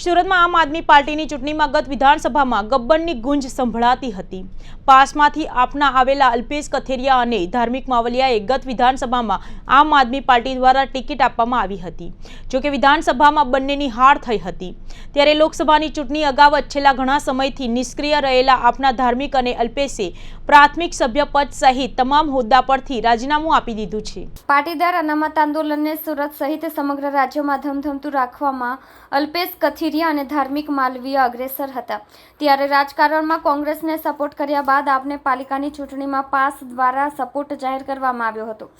સુરતમાં આમ આદમી પાર્ટીની ચૂંટણીમાં ગત વિધાનસભામાં ગબ્બરની ગુંજ સંભળાતી હતી. પાસમાંથી આપના આવેલા અલ્પેશ કથેરિયા અને ધાર્મિક માવલિયાએ ગત વિધાનસભામાં આમ આદમી પાર્ટી દ્વારા ટિકિટ આપવામાં આવી હતી. જોકે વિધાનસભામાં બંનેની હાર થઈ હતી. ત્યારે લોકસભાની ચૂંટણી અગાઉ છેલ્લા ઘણા સમયથી નિષ્ક્રિય રહેલા આપના ધાર્મિક અને અલ્પેશે પ્રાથમિક સભ્યપદ સહિત તમામ હોદ્દા પરથી રાજીનામું આપી દીધું છે. પાટીદાર અનામત આંદોલનને સુરત સહિત સમગ્ર રાજ્યમાં ધમધમતું રાખવામાં અલ્પેશ કથિરિયા અને ધાર્મિક માલવીય અગ્રેસર હતા. ત્યારે રાજકારણમાં કોંગ્રેસને સપોર્ટ કર્યા બાદ આપને પાલિકાની ચૂંટણીમાં પાસ દ્વારા સપોર્ટ જાહેર કરવામાં આવ્યો હતો.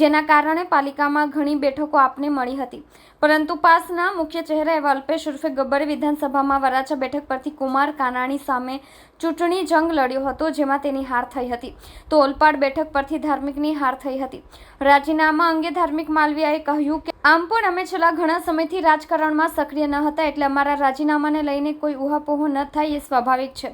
જેના કારણે પાલિકામાં ઘણી બેઠકો આપને મળી હતી. પરંતુ પાસના મુખ્ય ચહેરા એવા અલ્પેશ ઉર્ફે ગબ્બર વિધાનસભામાં વરાછા બેઠક પરથી કુમાર કાનાણી સામે ચૂંટણી જંગ લડ્યો હતો, જેમાં તેની હાર થઈ હતી. તો ઓલપાડ બેઠક પરથી ધાર્મિકની હાર થઈ હતી. રાજીનામા અંગે ધાર્મિક માલવીયાએ કહ્યું કે આમ પણ અમે છેલ્લા ઘણા સમયથી રાજકારણમાં સક્રિય ન હતા એટલે અમારા રાજીનામાને લઈને કોઈ ઉહાપોહ ન થાય એ સ્વાભાવિક છે.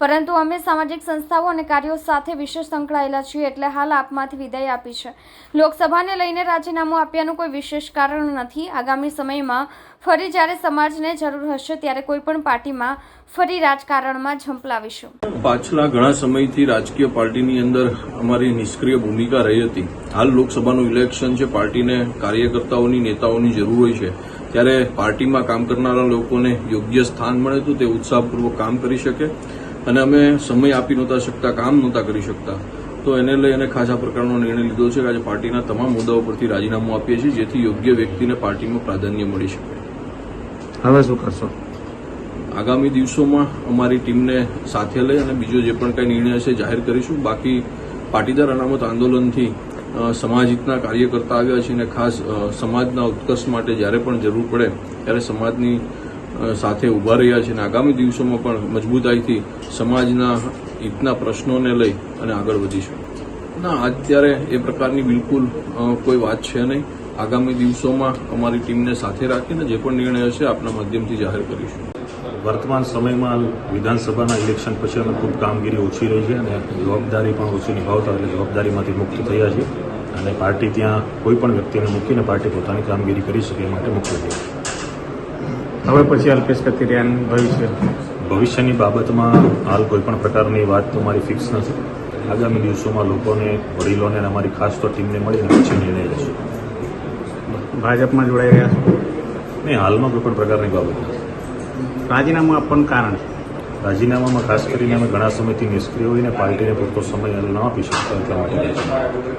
પરંતુ અમે સામાજિક સંસ્થાઓ અને કાર્યો સાથે વિશેષ સંકળાયેલા છીએ એટલે હાલ આપમાંથી વિદાય આપી છે. લોકસભાને લઈને રાજીનામું આપ્યાનું કોઈ વિશેષ કારણ નથી. આગામી સમયમાં ફરી જ્યારે સમાજને જરૂર હશે ત્યારે કોઈ પણ પાર્ટીમાં ફરી રાજકારણમાં ઝંપલાવીશું. પાછલા ઘણા સમયથી રાજકીય પાર્ટીની અંદર અમારી નિષ્ક્રિય ભૂમિકા રહી હતી. હાલ લોકસભાનું ઇલેક્શન છે પાર્ટીને કાર્યકર્તાઓની નેતાઓની જરૂર હોય છે. ત્યારે પાર્ટીમાં કામ કરનારા લોકોને યોગ્ય સ્થાન મળે તો તે ઉત્સાહપૂર્વક કામ કરી શકે અને અમે સમય આપી નહોતા શકતા કામ નહોતા કરી શકતા. તો એને લઈ અને ખાસ આ પ્રકારનો નિર્ણય લીધો છે કે આજે પાર્ટીના તમામ મુદ્દાઓ પરથી રાજીનામું આપીએ છીએ જેથી યોગ્ય વ્યક્તિને પાર્ટીમાં પ્રાધાન્ય મળી શકે. હવે શું કરશો? આગામી દિવસોમાં અમારી ટીમને સાથે લઈ અને બીજો જે પણ કંઈ નિર્ણય હશે જાહેર કરીશું. બાકી પાટીદાર અનામત આંદોલનથી સમાજહિતના સમાજ હિતના કાર્યકર્તા આવ્યા છે અને ખાસ સમાજના ઉત્કર્ષ માટે જ્યારે પણ જરૂર પડે, ત્યારે સમાજની સાથે ઊભા રહ્યા છે અને આગામી દિવસોમાં પણ મજબૂતાઈથી સમાજના હિતના પ્રશ્નોને લઈ અને આગળ વધીશું. ના અત્યારે એ પ્રકારની બિલકુલ કોઈ વાત છે નહીં. આગામી દિવસોમાં અમારી ટીમને સાથે રાખીને જે પણ નિર્ણય હશે, આપના માધ્યમથી જાહેર કરીશું. વર્તમાન સમયમાં વિધાનસભાના ઇલેક્શન પછી અમે ખૂબ કામગીરી ઓછી રહી છે અને જવાબદારી પણ ઓછી નિભાવતા એટલે જવાબદારીમાંથી મુક્ત થયા છે અને પાર્ટી ત્યાં કોઈ પણ વ્યક્તિને મૂકીને પાર્ટી પોતાની કામગીરી કરી શકે એ માટે મુક્ત થઈ હવે પછી અલ્પેશ કથિરિયાનું ભવિષ્ય. ભવિષ્યની બાબતમાં હાલ કોઈ પણ પ્રકારની વાત તો મારી ફિક્સ નથી. આગામી દિવસોમાં લોકોને વડીલોને અને અમારી ખાસ તો ટીમને મળીને પછી નિર્ણય લેશું. ભાજપમાં જોડાઈ રહ્યા છો? નહીં હાલમાં કોઈ પણ પ્રકારની બાબત નથી. રાજીનામું આપવાનું કારણ રાજીનામામાં ખાસ કરીને અમે ઘણા સમયથી નિષ્ક્રિય હોઈને પાર્ટીને પૂરતો સમય ન આપી શકતા એટલા માટે